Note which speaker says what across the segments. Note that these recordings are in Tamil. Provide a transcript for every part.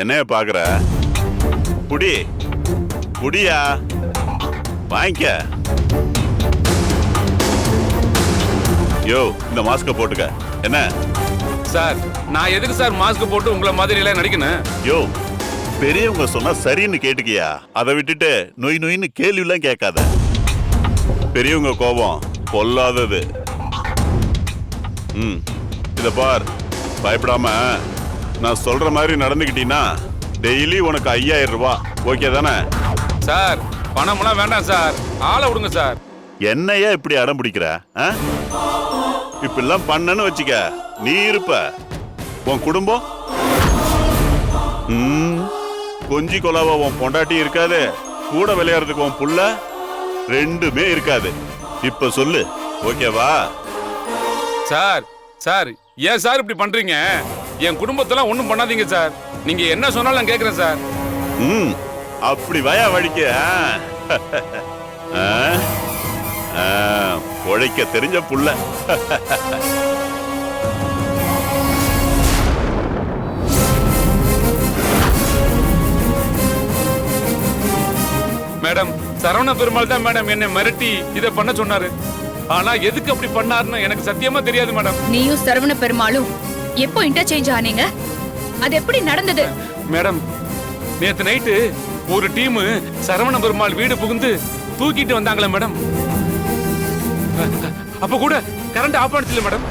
Speaker 1: என்னைய பாக்குற? புடி புடியா வாங்கிக்க. யோ இந்த மாஸ்க போட்டுக்க. என்ன?
Speaker 2: சார் நான் எதுக்கு சார் மாஸ்க் போட்டு உங்களை மாதிரி எல்லாம் நடிக்கணும்?
Speaker 1: யோ பெரியவங்க சொன்னா சரின்னு கேட்டுக்கியா? அதை விட்டுட்டு நொய் நொய்னு கேள்வி எல்லாம் கேட்காத. பெரியவங்க கோபம் பொல்லாதது ம் இத பார். பயப்படாம. நான் சொல்ற மாதிரி நடந்துக்கிட்டீன்னா டெய்லி உனக்கு ஐயாயிரம் ரூபாய் ஓகே தானே?
Speaker 2: சார் பணம்லாம் வேண்டாம் சார். ஆளை விடுங்க சார்.
Speaker 1: என்னையா இப்படி அடம் பிடிக்கிற ஆ? இப்படிலாம் பண்ணன்னு வச்சுக்க நீ இருப்ப. உன் குடும்பம்? கொஞ்சி கொலாவா உன் பொண்டாட்டி இருக்காது. கூட விளையாடுறதுக்கு உன் புள்ள ரெண்டுமே இருக்காது. இப்ப சொல்லு ஓகேவா?
Speaker 2: சார் சார் ஏன் சார் இப்படி பண்றீங்க? என் குடும்பத்தெல்லாம் ஒண்ணும் பண்ணாதீங்க சார் நீங்க என்ன சொன்னாலும் நான் கேக்குறேன் சார்
Speaker 1: ம் அப்படி வயா வழிக்க ஆ? ஆ? ஆ, உழைக்க தெரிஞ்ச புள்ள
Speaker 2: மேடம் சரவண பெருமாள் தான் மேடம் என்னை மிரட்டி இதை பண்ண சொன்னாரு ஆனா எதுக்கு அப்படி பண்ணாருன்னு எனக்கு சத்தியமா தெரியாது மேடம்
Speaker 3: நீயும் சரவண பெருமாளும் எப்போ இன்டர்சேஞ்ச் ஆனீங்க? அது எப்படி நடந்தது?
Speaker 2: மேடம் நேத்து நைட்டு ஒரு டீம் சரவண பெருமாள் வீடு புகுந்து தூக்கிட்டு வந்தாங்களே மேடம். அப்ப கூட கரண்ட் ஆஃப் ஆனிச்சு மேடம்.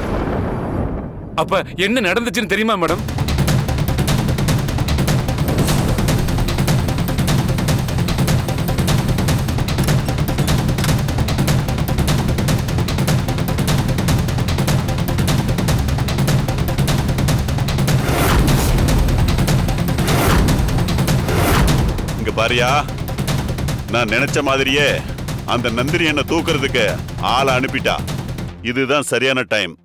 Speaker 2: அப்ப என்ன நடந்துச்சுன்னு தெரியுமா மேடம்?
Speaker 1: பாரியா? நான் நினைச்ச மாதிரியே அந்த நந்தினி என்ன தூக்குறதுக்கு ஆளை அனுப்பிட்டா. இதுதான் சரியான டைம்.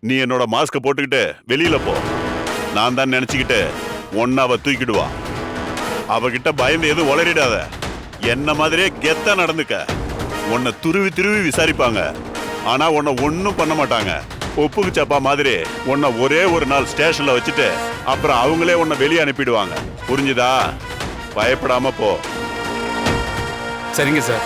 Speaker 1: நீ என்னோட மாஸ்க போட்டுக்கிட்டு வெளியில போ. நான் தான் நினைச்சுக்கிட்டு ஒன்னு அவ தூக்கிடுவா. அவகிட்ட பயந்து எதுவும் உளறிடாத. என்ன மாதிரியே கெத்தா நடந்துக்க. உன்னை துருவி துருவி விசாரிப்பாங்க. ஆனா உன்னை ஒன்னும் பண்ண மாட்டாங்க. ஒப்புக்கு சப்பா மாதிரி உன்னை ஒரே ஒரு நாள் ஸ்டேஷன்ல வச்சுட்டு அப்புறம் அவங்களே உன்னை வெளியே அனுப்பிடுவாங்க. புரிஞ்சுதா? பயப்படாம போ.
Speaker 2: சரிங்க சார்.